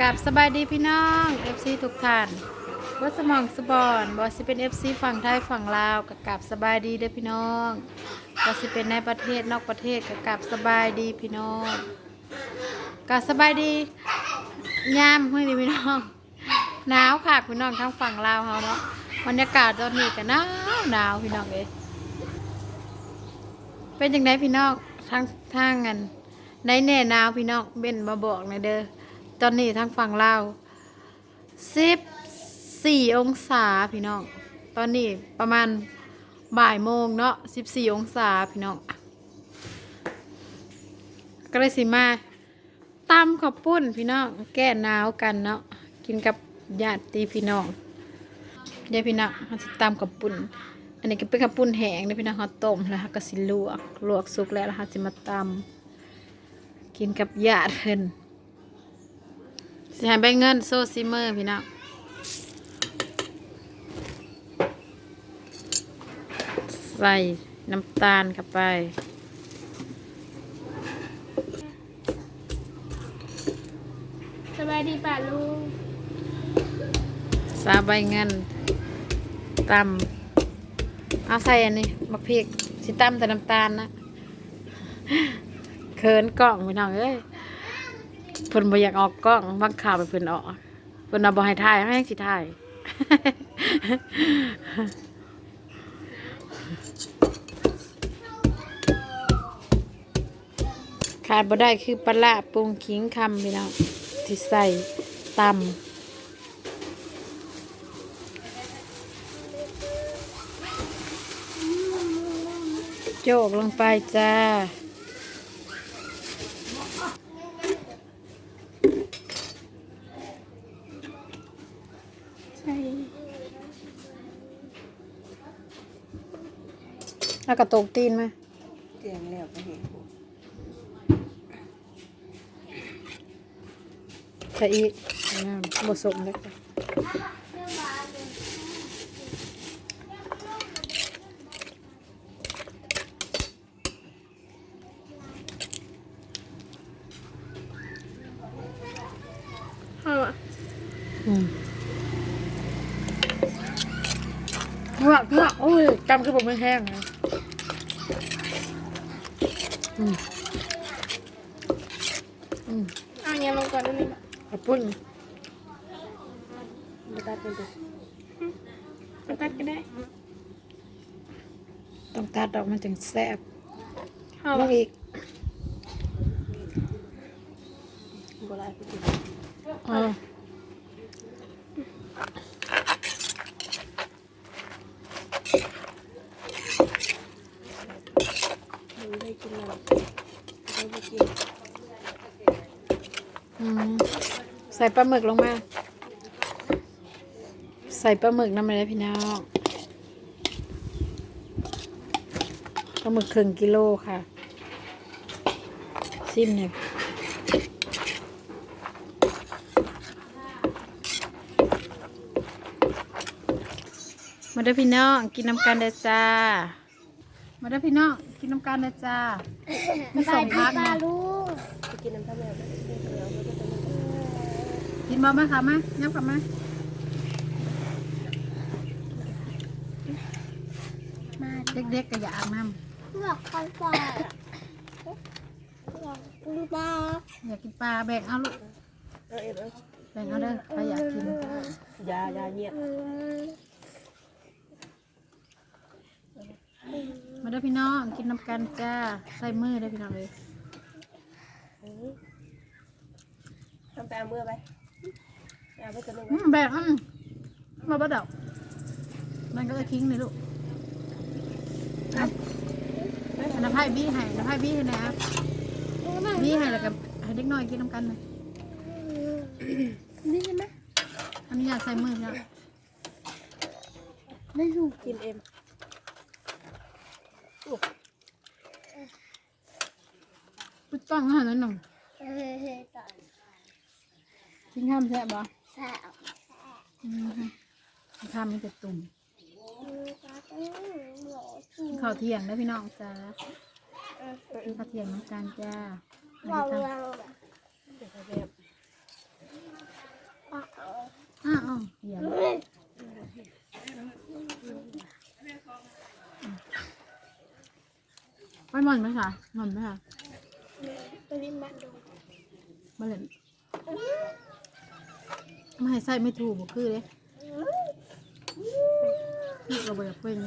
กับสบายดีพี่น้อง FC ทุกท่านวัสมองสบอนบอสิเป็น FC ฝั่งไทยฝั่งลาวกับกับสบายดีเด้อพี่น้องบอสิเป็นในประเทศนอกประเทศกับกับสบายดีพี่น้องกับสบายดียามเฮ้ยพี่น้องหนาวค่ะพี่น้องทั้งฝั่งลาวเขาเนาะบรรยากาศตอนนี้ก็หนาวหนาวพี่น้องเอ้เป็นยังไงพี่น้องทางทางกันในแน่หนาวพี่น้องเบนมาบอกหน่อยเด้อ ตอนนี้ทางฝั่งลาวสิบสี่องศาพี่น้อง ตอนนี้ประมาณบ่ายโมงเนาะสิบสี่องศาพี่น้อง ก็เลยสิมาตำข้าวปุ้นพี่น้อง แก้หนาวกันเนาะ กินกับญาติพี่น้องเดี๋ยวพี่น้องเราจะตำข้าวปุ้น อันนี้ก็เป็นข้าวปุ้นแห้งเดี๋ยวพี่น้องเขาต้มแล้วก็สิลวก ลวกสุกแล้วเราจะมาตำกินกับญาติเพิ่น สิให้ใบเงินโซซิเมอร์พี่น้องใส่น้ำตาลเข้าไป สบายดีป่ะลุงซาใบเงินตำเอาใส่อันนี้มะพริกสิตำแต่น้ำตาลนะเขินกล้องพี่น้องเอ้ย เพิ่นบ่อยากออกกล้องบางข่าวไปเพิ่นออกเพิ่นเอาบ่ให้ถ่ายให้สิถ่ายขาดบ่ได้คือปลาร้าปรุงขิงคำพี่น้องที่ใส่ตำโจกลงไปจ้า แล้วก็ตกตีนไหมเตียงแล้วก็เห็นผมใส่อีกน้ำผสมเลยอืมเงือกเงือกโอ้ยจำคือผมไม่แห้งนะ อืมอืมเอาเงี้ยลงก่อนได้ไหมขอบคุณมาตัดเป็นตัวเอาตัดก็ได้ ต้องตัดออกมันจึงแซ่บเอาลงอีกโบราณไปกินอ๋อ มันได้กินแล้วได้ไปกิน อืม ใส่ปลาหมึกลงมา ใส่ปลาหมึกน้ำมันเลยพี่น้องปลาหมึกครึ่งกิโลค่ะซิมเนี่ยมาเด้อพี่น้องกินน้ำกันเด้อจ้า มาเด้อพี่น้องกินน้ำกันเด้อจ้าไม่ส่งพักนะลุงไป กินน้ำท่าแมวไปกินเกลือแล้วก็จะมีกินบ่ไหมคะมายับกลับมามาเด็กๆก็อย่าอาบน้หลอกเขาก่อนหลอกดูบ้าำอยากกินปลาแบ่งเอาลูกเอาเอ็มเอาแบ่งเอาเด้อใครอยากกินยายาเงียบมาเด้อพี่น้องกินน้ำกันจ้าใส่มือเด้อพี่น้องเลย ทำ ไปเอามือไปเอาไปตัวนึงอืมแบ่งอืมมาบ่ดอกมันก็จะทิ้งเลยลูกเอาน้ำไผ่บี้ให้น้ำไผ่บี้ให้นะบี้ให้แล้วก็ให้เด็กน้อยกินน้ำกันเลยนี่ใช่ไหมอันนี้อยากใส่มือพี่น้องไม่ถูกกินเอ็มปุ๊ดต้องอาหารนั่นหนึ่งเฮ้ยเฮ้ยต่อ กินข้ามแซ่บบ่แซ่บอืมกินข้ามมีแต่ตุ่มข้าวเที่ยงแล้วพี่น้องจ้าข้าวเที่ยงน้งการจ้าว้าวแบบอ้าวเดี๋ยวมันมอนไหมคะมอนไหมคะตัวนี้มันดูมันเลย ให้ใส่ไม่ถูกบ่คือเด้เราบ่อยากเป็น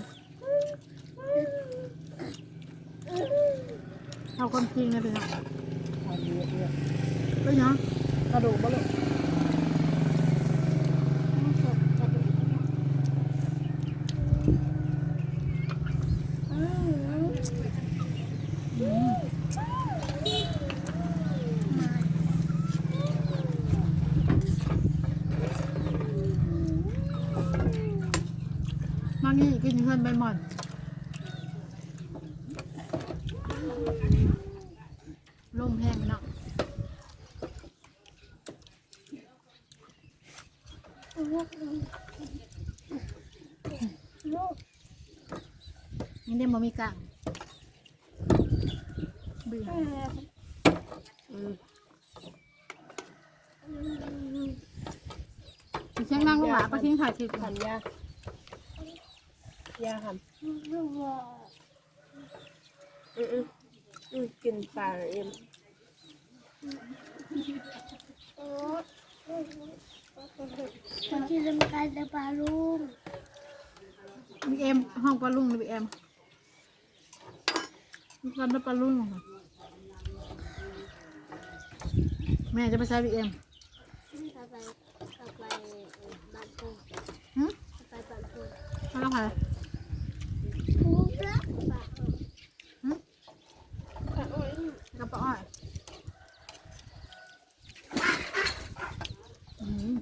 เอาความจริงนะพี่น้องเอาเยอะๆเป็นยังกระดูกบ่ลูก นี่กินเงินใบหม่อนลมแห้งพี่น้องลูกนี่เด้บ่มีกลางเบื่อเออเชียงนั่งลูกหลาไปทิ้งถ่ายคลิปก่อนหันยา ยาหันลูกว่าอืออืออือกินปลาเอ็มโอ๊ตคนที่ทำการจะปลาลูกบีเอ็มห้องปลาลุงเลยบีเอ็มมีกันได้ปลาลุงค่ะแม่จะไปใช้บีเอ็มกลับไปกลับไปบ้านปูหืมไปบ้านปูมาแล้วค่ะ ปูละปลา หืม ปลาอ้อย กับปลาอ้อยอืม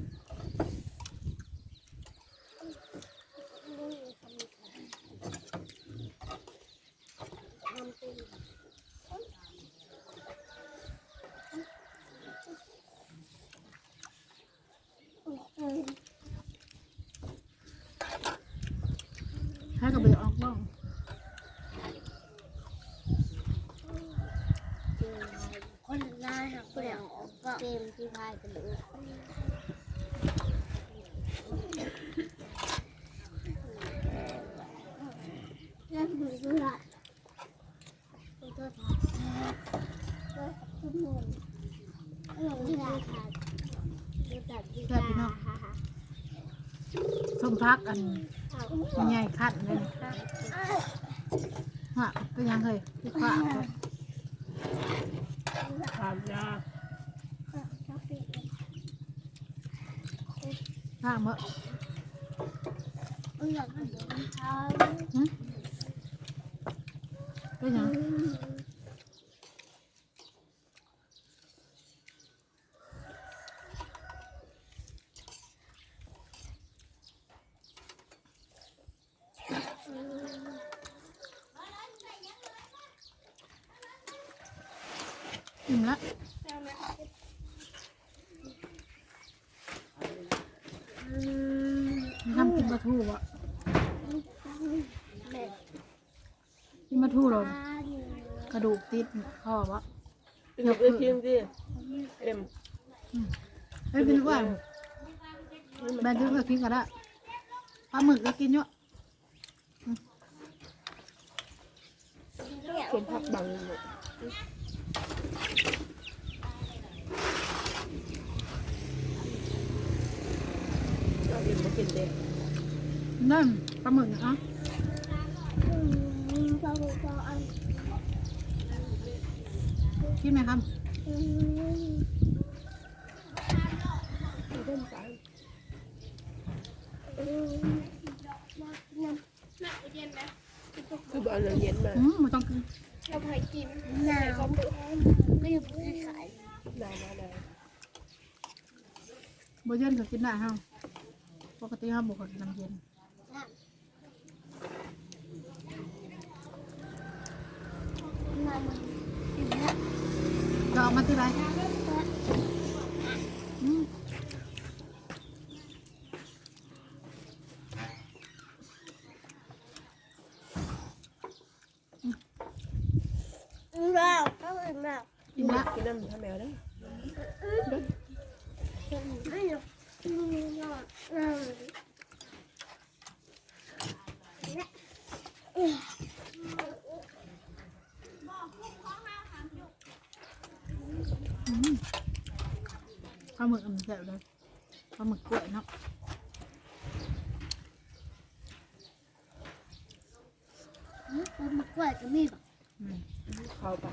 ทำเป็น ให้กับไปออกบ้าง คนร้ายหักเปลี่ยนก็เกมที่พายกันเลยเล่นมือด้วยตัวตัวขาดตัวทุกคนเออที่ขาดดูตัดที่ตาฮ่าฮ่า ส้ม พักอันเอามันใหญ่ขั้นเลยฮะเป็นยังเคยที่ขวาขาดยาชอบปีกข้างเมื่อเอออยากให้ดูเขาหืมเป็นยัง อิ่มละทำกินปลาทูอะเด็กกินปลาทูเราตาอยู่กระดูกติดคอวะเป็นเอ็มทีมดิเอ็มเฮ้ยเป็นว่าแบนที่เพื่อกินก็ได้ปลาหมึกก็กินเยอะสมพักบังเลยเอา เอ็มมากินเด็กนั่นปลาหมึกอะเราเราอันกินไหมครับเล่นไปคือบอกเราเย็นมาอืมมันต้องกินเราไปกินหนาวไม่อยู่ที่ขายได้มาได้บเย็นก็กินได้ฮะ ปกติห้ามบุกกินน้ำเย็นมามันเราเอามาที่ไร ข้าหมึกอันเดียวเลยข้าหมึกกล้วยเนาะข้าหมึกกล้วยก็มีป่ะเขาปะ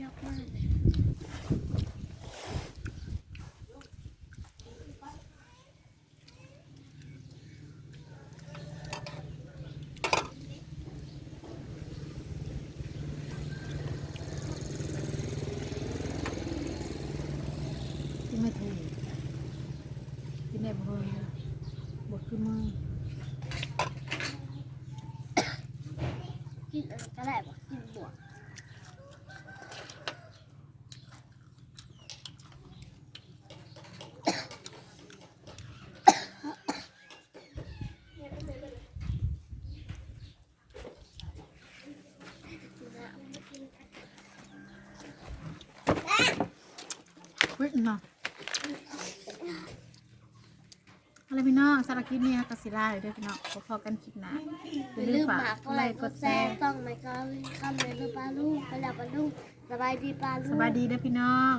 ยากมากเลย กินได้บ่เลยบดขึ้นมื อกินอะไรก็ได้แบบกินบวกเฮ้ยเนาะอะไรพี่น้องสารกินเนี่ยกสิลาเลยเด้วยพี่น้องพอๆกันคลิปหน้าอย่าลืมฝากกดไลค์กดแชร์ต้องไม่ก็คำเลยปลาลูกไปแล้วปลาลูกสบายดีปลาลูสกบายดีเด้อพี่น้อง